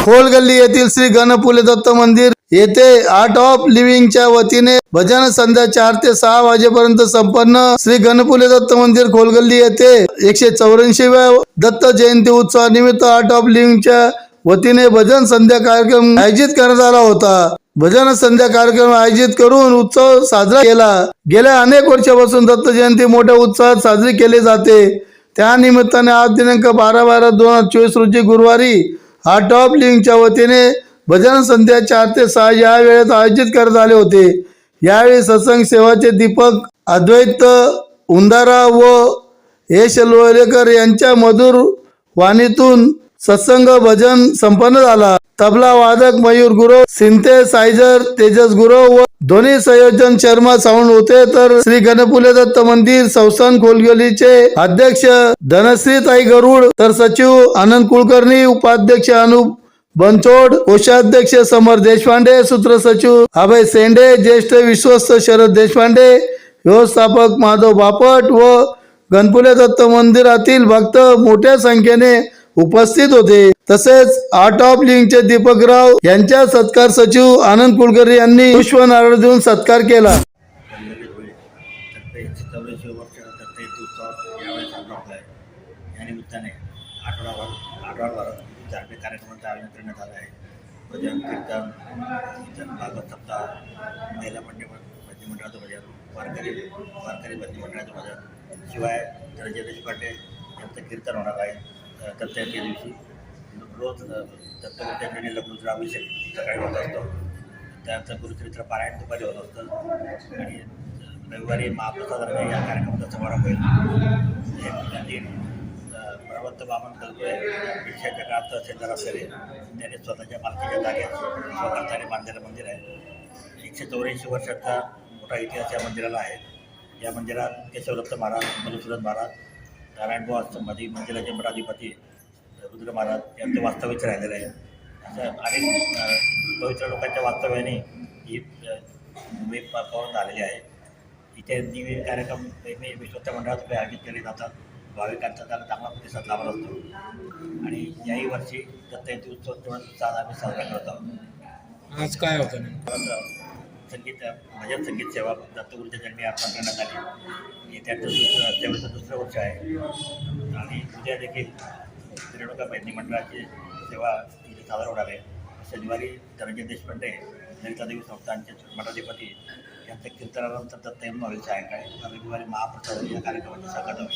खोलगल्ली येथील श्री गणपुले दत्त मंदिर येथे आर्ट ऑफ लिव्हिंगच्या वतीने भजन संध्या चार ते सहा वाजेपर्यंत संपन्न श्री गणपुले दत्त मंदिर खोलगल्ली येथे एकशे चौऱ्याऐंशीव्या दत्त जयंती उत्सवानिमित्त आर्ट ऑफ लिव्हिंगच्या वतीने भजन संध्या कार्यक्रम आयोजित करण्यात आला होता. भजन संध्या कार्यक्रम आयोजित करून उत्सव साजरा केला. गेल्या अनेक वर्षापासून दत्त जयंती मोठ्या उत्साहात साजरी केली जाते. त्या निमित्ताने आज दिनांक बारा बारा दोन हजार चोवीस रोजी गुरुवारी हा टॉप लिंकच्या वतीने भजन संध्या चार ते सहा या वेळेत आयोजित करण्यात आले होते. यावेळी सत्संग सेवाचे दीपक अद्वैत उंदारा व यश लोळेकर यांच्या मधुर वाणीतून सत्संग भजन संपन्न झाला. तबला वादक मयूर गुरव सिंथेसायझर तेजस गुरु व दोन्ही संयोजन शर्मा साऊंड होते तर श्री गणपुले दत्त मंदिर संस्थान खोलगलीचे अध्यक्ष धनश्री ताई गरुड तर सचिव आनंद कुलकर्णी उपाध्यक्ष अनुप बनचोड कोषाध्यक्ष समर देशपांडे सूत्र सचिव अभय सेंडे ज्येष्ठ विश्वस्त शरद देशपांडे व्यवस्थापक माधव बापट व गणपुले दत्त मंदिरातील भक्त मोठ्या संख्येने उपस्थित होते. तसेच आर्ट ऑफ लिंगचे दीपकराव यांच्या सत्कार सचिव आनंद कुलकर्णी यांनी पुष्पनारायण देऊन सत्कार केला. धार्मिक कार्यक्रमांचं आयोजन करण्यात आलं आहे भजन कीर्तन कीर्तन भागवत सप्ताह महिला मंडळ भजनी मंडळाचं भजन वारकरी वारकरी भजनी मंडळाचं भजन शिवाय धनंजय देशपांडे यांचं कीर्तन होणार आहे अ, दिवशी रोज अ, लग्न जर अभिषेक सकाळी होत असतो. त्यानंतर गुरुचरित्र पारायण दुपारी होत असतं. आणि रविवारी महाप्रसाद अर्घ या कार्यक्रमाचा समारंभ होईल. प्रवत्त बामन कल्पे विषयाच्या काळात तहसीलदार असलेले त्यांनी स्वतःच्या मालकीच्या जागेत स्वतःने बांधलेलं मंदिर आहे. एकशे चौऱ्याऐंशी वर्षाचा मोठा इतिहास या मंदिराला आहे. या मंदिरात केशवदत्त महाराज मधुसूदन महाराज नारायणबुवा संभाजी मंदिराचे मठाधिपती रुद्र महाराज यांचं वास्तव्यच राहिलेलं आहे असं अनेक पवित्र लोकांच्या वास्तव्याने ही प- पावून झालेली आहे. इथे दिवे कार्यक्रम नेहमी विश्वस्त मंडळातर्फे आयोजित केले जातात. भाविकांचा त्याला चांगला प्रतिसाद लाभत असतो. आणि याही वर्षी दत्त जयंती उत्सव तेवढा उत्साहात आम्ही साजरा करत आहोत. आज काय होतं संगीत भजन संगीत सेवा दत्तगुरूच्या जन्मी अर्पण करण्यात आली हे त्याचं दुसरं सेवेचं दुसरं वर्ष आहे. आणि उद्या देखील रेणुका मैत्री मंडळाची सेवा तिथे सादर होणार आहे. शनिवारी धनंजय देशपांडे ललिता देवी संस्थानचे मठाधिपती यांच्या कीर्तनानंतर दत्त जन्म होईल सायंकाळी रविवारी महाप्रसाद या कार्यक्रमाची सकाळ होईल